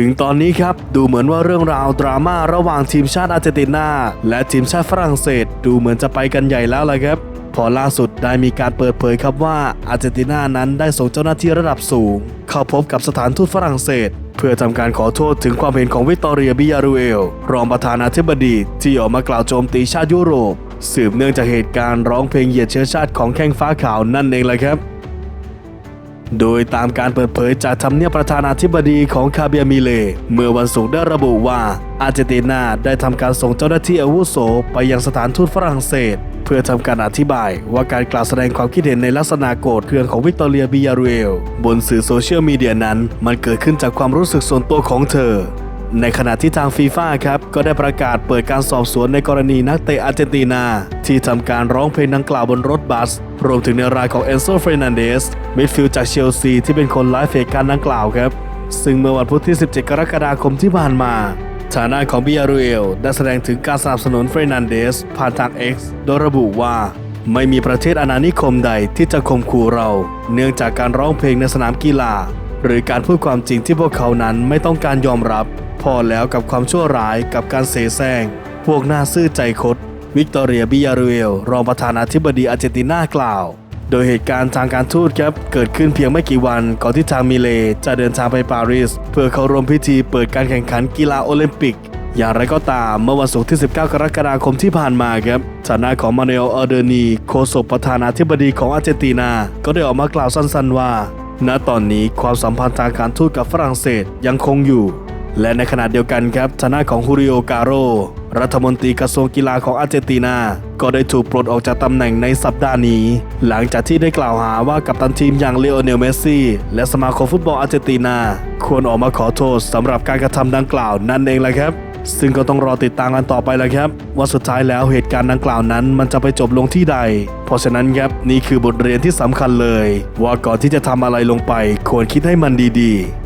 ถึงตอนนี้ครับดูเหมือนว่าเรื่องราวดราม่าระหว่างทีมชาติอาร์เจนตินาและทีมชาติฝรั่งเศส ดูเหมือนจะไปกันใหญ่แล้วละครับพอล่าสุดได้มีการเปิดเผยครับว่าอาร์เจนตินานั้นได้ส่งเจ้าหน้าที่ระดับสูง เข้าพบกับสถานทูตฝรั่งเศส เพื่อทำการขอโทษถึงความเห็นของวิตอเรียบิยารูเอล รองประธานาธิบดี ที่ออกมากล่าวโจมตีชาติยุโรป สืบเนื่องจากเหตุการณ์ร้องเพลงเหยียดเชื้อชาติของแข้งฟ้าขาวนั่นเองแหละครับ โดยตามการเปิดเผยจากทำเนียบประธานาธิบดีของคาเบียมิเล เมื่อวันศุกร์ได้ระบุว่า อาร์เจนตินาได้ทำการส่งเจ้าหน้าที่อาวุโส ไปยังสถานทูตฝรั่งเศส เพื่อทำการอธิบายว่าการกล่าวแสดงความคิดเห็นในลักษณะโกรธเคืองของวิกตอเรียบิยารูเอลบนสื่อโซเชียลมีเดียนั้น มันเกิดขึ้นจากความรู้สึกส่วนตัวของเธอ ในขณะที่ทางฟีฟ่าครับก็ได้ประกาศเปิดการสอบสวนในกรณีนักเตะอาร์เจนตินา ที่ทำการร้องเพลงดังกล่าวบนรถบัส รวมถึงในรายของเอนโซเฟรนันเดสมิดฟิลด์จากเชลซีที่เป็นคนไลฟ์เหตุการดังกล่าวครับ ซึ่งเมื่อวันพุธที่ 17 กรกฎาคมที่ผ่านมาฐานะของบิยารูเอลได้แสดงถึงการสนับสนุนเฟรนันเดสผ่านทาง X โดยระบุว่า ไม่มีประเทศอาณานิคมใดที่จะข่มขู่เรา เนื่องจากการร้องเพลงในสนามกีฬา หรือการพูดความจริงที่พวกเขานั้นไม่ต้องการยอมรับ พอแล้วกับความชั่วร้ายกับการเสแสร้งพวกหน้าซื่อใจคดวิกตอเรียบิยารูเอลรองประธานาธิบดีอาร์เจนตินากล่าว โดยเหตุการณ์ทางการทูตครับเกิดขึ้นเพียงไม่กี่วันก่อนที่ทางมิเลจะเดินทางไปปารีส เพื่อเข้าร่วมพิธีเปิดการแข่งขันกีฬาโอลิมปิก อย่างไรก็ตามเมื่อวันศุกร์ที่ 19 กรกฎาคมที่ผ่านมาครับฐานะของมาเนลออเดอร์นีโฆษกประธานาธิบดีของอาร์เจนตินา ก็ได้ออกมากล่าวสั้นๆว่า ณตอนนี้ความสัมพันธ์ทางการทูตกับฝรั่งเศสยังคงอยู่ และในขณะเดียวกันครับทางด้าของฮูริโอการโร รัฐมนตรีกระทรวงกีฬาของอาร์เจนตินา ก็ได้ถูกปลดออกจากตำแหน่งในสัปดาห์นี้ หลังจากที่ได้กล่าวหาว่ากัปตันทีมอย่างเลโอเนลเมสซี่และสมาคมฟุตบอลอาร์เจนตินา ควรออกมาขอโทษสำหรับการกระทำดังกล่าวนั่นเองแหละครับซึ่งก็ต้องรอติดตามกันต่อไปแหละครับ ว่าสุดท้ายแล้วเหตุการณ์ดังกล่าวนั้น มันจะไปจบลงที่ใด เพราะฉะนั้นครับนี่คือบทเรียนที่สำคัญเลย ว่าก่อนที่จะทำอะไรลงไป ควรคิดให้มันดีๆ